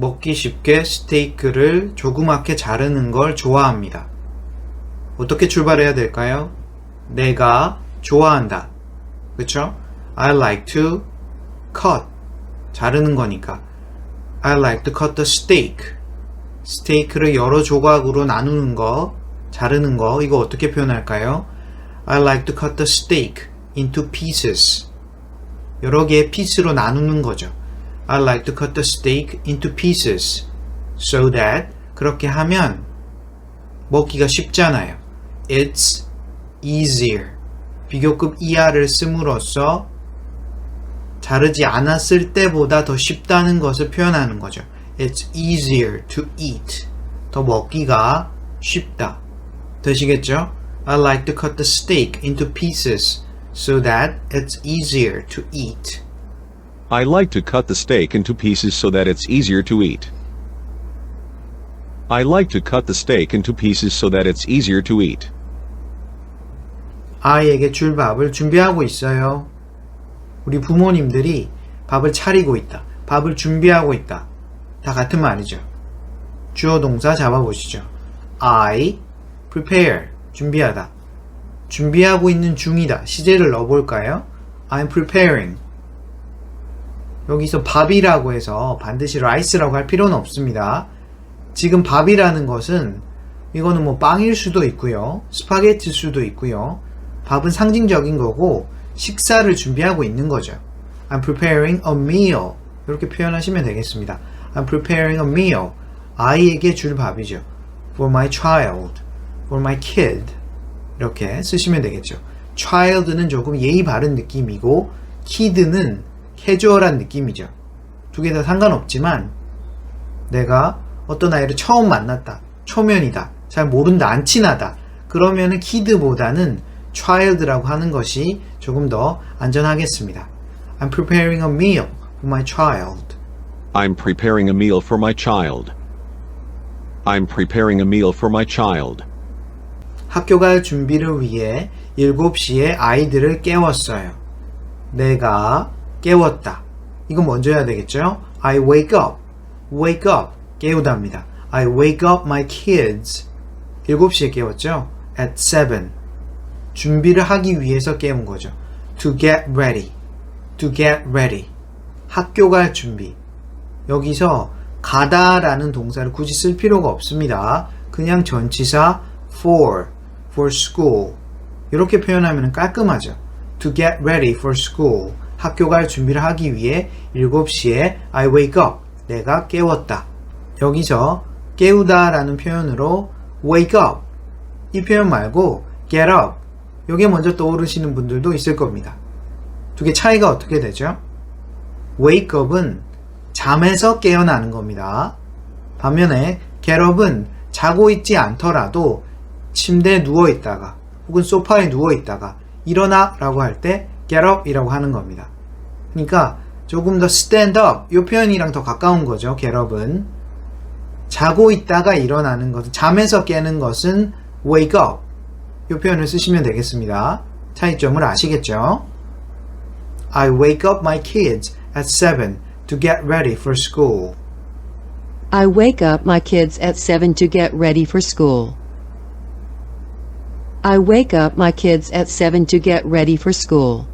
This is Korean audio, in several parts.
먹기 쉽게 스테이크를 조그맣게 자르는 걸 좋아합니다. 어떻게 출발해야 될까요? 내가 좋아한다. 그쵸? I like to cut. 자르는 거니까. I like to cut the steak. 스테이크를 여러 조각으로 나누는 거, 자르는 거, 이거 어떻게 표현할까요? I like to cut the steak into pieces. 여러 개의 피스로 나누는 거죠. I like to cut the steak into pieces so that 그렇게 하면 먹기가 쉽잖아요. It's easier. 비교급 ER을 씀으로써 자르지 않았을 때보다 더 쉽다는 것을 표현하는 거죠. It's easier to eat. 더 먹기가 쉽다. 되시겠죠? I like to cut the steak into pieces so that it's easier to eat. I like to cut the steak into pieces so that it's easier to eat. I like to cut the steak into pieces so that it's easier to eat. 아이에게 줄 밥을 준비하고 있어요. 우리 부모님들이 밥을 차리고 있다. 밥을 준비하고 있다. 다 같은 말이죠. 주어 동사 잡아보시죠. I prepare 준비하다. 준비하고 있는 중이다. 시제를 넣어볼까요? I'm preparing. 여기서 밥이라고 해서 반드시 라이스라고 할 필요는 없습니다. 지금 밥이라는 것은 이거는 뭐 빵일 수도 있고요. 스파게티일 수도 있고요. 밥은 상징적인 거고 식사를 준비하고 있는 거죠. I'm preparing a meal. 이렇게 표현하시면 되겠습니다. I'm preparing a meal. 아이에게 줄 밥이죠. For my child. For my kid. 이렇게 쓰시면 되겠죠. child는 조금 예의 바른 느낌이고 kid는 캐주얼한 느낌이죠. 두 개 다 상관없지만 내가 어떤 아이를 처음 만났다. 초면이다. 잘 모른다. 안 친하다. 그러면은 kid보다는 child라고 하는 것이 조금 더 안전하겠습니다. I'm preparing a meal for my child. I'm preparing a meal for my child. I'm preparing a meal for my child. 학교 갈 준비를 위해 7시에 아이들을 깨웠어요. 내가 깨웠다. 이건 먼저 해야 되겠죠? I wake up. wake up. 깨우다입니다. I wake up my kids. 7시에 깨웠죠? at 7. 준비를 하기 위해서 깨운 거죠. to get ready. to get ready. 학교 갈 준비. 여기서 가다라는 동사를 굳이 쓸 필요가 없습니다. 그냥 전치사 for, for school. 이렇게 표현하면 깔끔하죠. To get ready for school. 학교 갈 준비를 하기 위해 7시에 I wake up. 내가 깨웠다. 여기서 깨우다 라는 표현으로 wake up. 이 표현 말고 get up. 이게 먼저 떠오르시는 분들도 있을 겁니다. 두 개 차이가 어떻게 되죠? wake up은 잠에서 깨어나는 겁니다. 반면에 get up은 자고 있지 않더라도 침대에 누워 있다가 혹은 소파에 누워 있다가 일어나 라고 할 때 get up 이라고 하는 겁니다. 그러니까 조금 더 stand up 이 표현이랑 더 가까운 거죠. get up은 자고 있다가 일어나는 것은 잠에서 깨는 것은 wake up 이 표현을 쓰시면 되겠습니다. 차이점을 아시겠죠? I wake up my kids at 7 to get ready for school. I wake up my kids at 7 to get ready for school. I wake up my kids at 7 to get ready for school.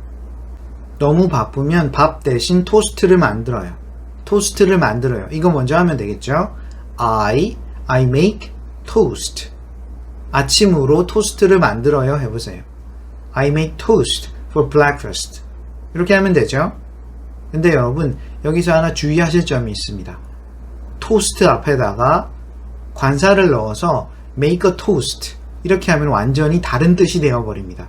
너무 바쁘면 밥 대신 토스트를 만들어요. 토스트를 만들어요. 이거 먼저 하면 되겠죠? I, I make toast. 아침으로 토스트를 만들어요. 해보세요. I make toast for breakfast. 이렇게 하면 되죠? 근데 여러분, 여기서 하나 주의하실 점이 있습니다. 토스트 앞에다가 관사를 넣어서 make a toast. 이렇게 하면 완전히 다른 뜻이 되어버립니다.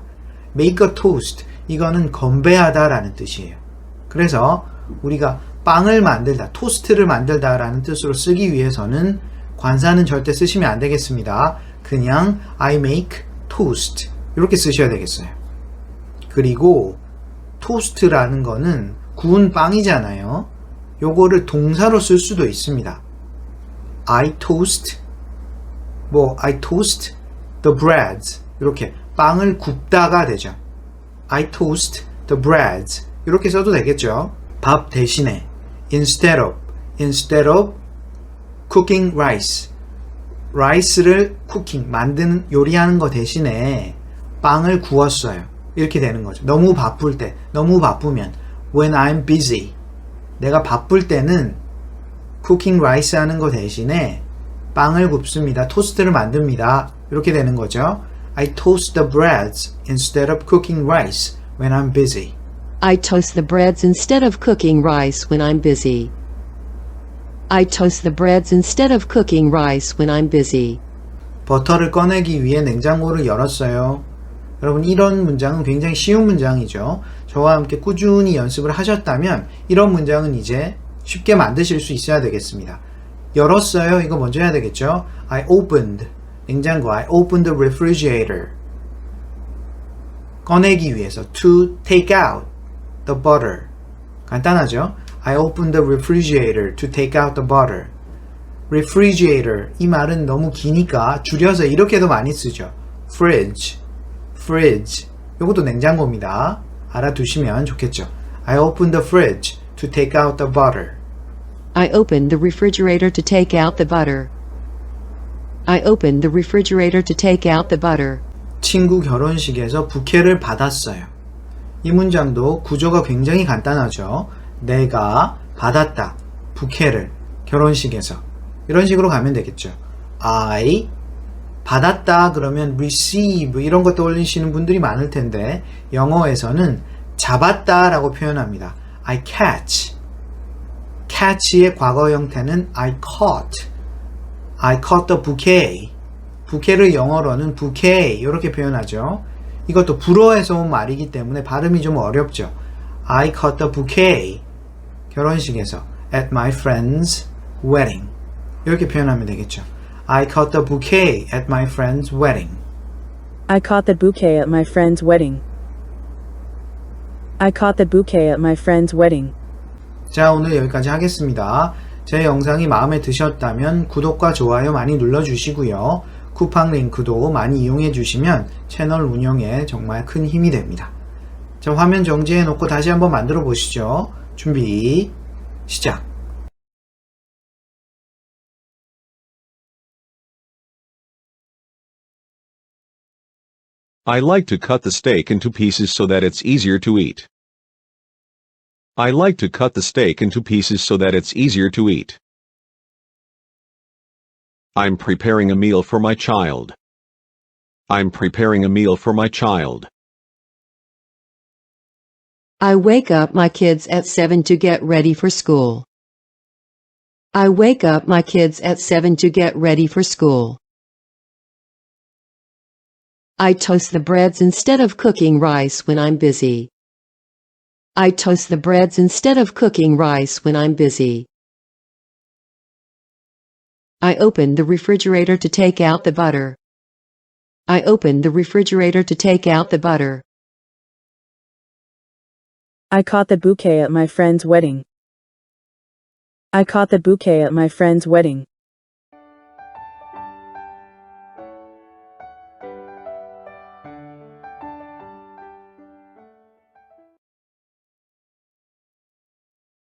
make a toast. 이거는 건배하다 라는 뜻이에요. 그래서 우리가 빵을 만들다, 토스트를 만들다 라는 뜻으로 쓰기 위해서는 관사는 절대 쓰시면 안 되겠습니다. 그냥 I make toast. 이렇게 쓰셔야 되겠어요. 그리고 토스트라는 거는 구운 빵이잖아요. 요거를 동사로 쓸 수도 있습니다. I toast, 뭐 I toast the breads 이렇게 빵을 굽다가 되죠. I toast the breads 이렇게 써도 되겠죠. 밥 대신에 instead of instead of cooking rice. 라이스를 쿠킹, 만드는, 요리하는 거 대신에 빵을 구웠어요. 이렇게 되는 거죠. 너무 바쁠 때, 너무 바쁘면 when I'm busy. 내가 바쁠 때는 cooking rice 하는 거 대신에 빵을 굽습니다. 토스트를 만듭니다. 이렇게 되는 거죠. I toast the breads instead of cooking rice when I'm busy. I toast the breads instead of cooking rice when I'm busy. I toast the breads instead of cooking rice when I'm busy. 버터를 꺼내기 위해 냉장고를 열었어요. 여러분 이런 문장은 굉장히 쉬운 문장이죠. 저와 함께 꾸준히 연습을 하셨다면 이런 문장은 이제 쉽게 만드실 수 있어야 되겠습니다. 열었어요. 이거 먼저 해야 되겠죠. I opened 냉장고. I opened the refrigerator. 꺼내기 위해서 to take out the butter. 간단하죠? I opened the refrigerator to take out the butter. refrigerator 이 말은 너무 기니까 줄여서 이렇게도 많이 쓰죠. fridge, fridge. 이것도 냉장고입니다. 알아두시면 좋겠죠. I opened the fridge to take out the butter. I opened the refrigerator to take out the butter. I opened the refrigerator to take out the butter. 친구 결혼식에서 부케를 받았어요. 이 문장도 구조가 굉장히 간단하죠. 내가 받았다. 부케를 결혼식에서 이런 식으로 가면 되겠죠. I 받았다 그러면 receive 이런 거 떠올리시는 분들이 많을 텐데 영어에서는 잡았다라고 표현합니다. I catch. catch의 과거 형태는 I caught. I caught the bouquet. 부케를 영어로는 bouquet 이렇게 표현하죠. 이것도 불어에서 온 말이기 때문에 발음이 좀 어렵죠. I caught the bouquet. 결혼식에서 at my friend's wedding. 이렇게 표현하면 되겠죠. I caught the bouquet at my friend's wedding. I caught the bouquet at my friend's wedding. I caught the bouquet at my friend's wedding. 자, 오늘 여기까지 하겠습니다. 제 영상이 마음에 드셨다면 구독과 좋아요 많이 눌러주시고요. 쿠팡 링크도 많이 이용해 주시면 채널 운영에 정말 큰 힘이 됩니다. 자, 화면 정지해 놓고 다시 한번 만들어 보시죠. 준비, 시작. I like to cut the steak into pieces so that it's easier to eat. I like to cut the steak into pieces so that it's easier to eat. I'm preparing a meal for my child. I'm preparing a meal for my child. I wake up my kids at 7 to get ready for school. I wake up my kids at 7 to get ready for school. I toast the breads instead of cooking rice when I'm busy. I toast the breads instead of cooking rice when I'm busy. I open the refrigerator to take out the butter. I open the refrigerator to take out the butter. I caught the bouquet at my friend's wedding. I caught the bouquet at my friend's wedding.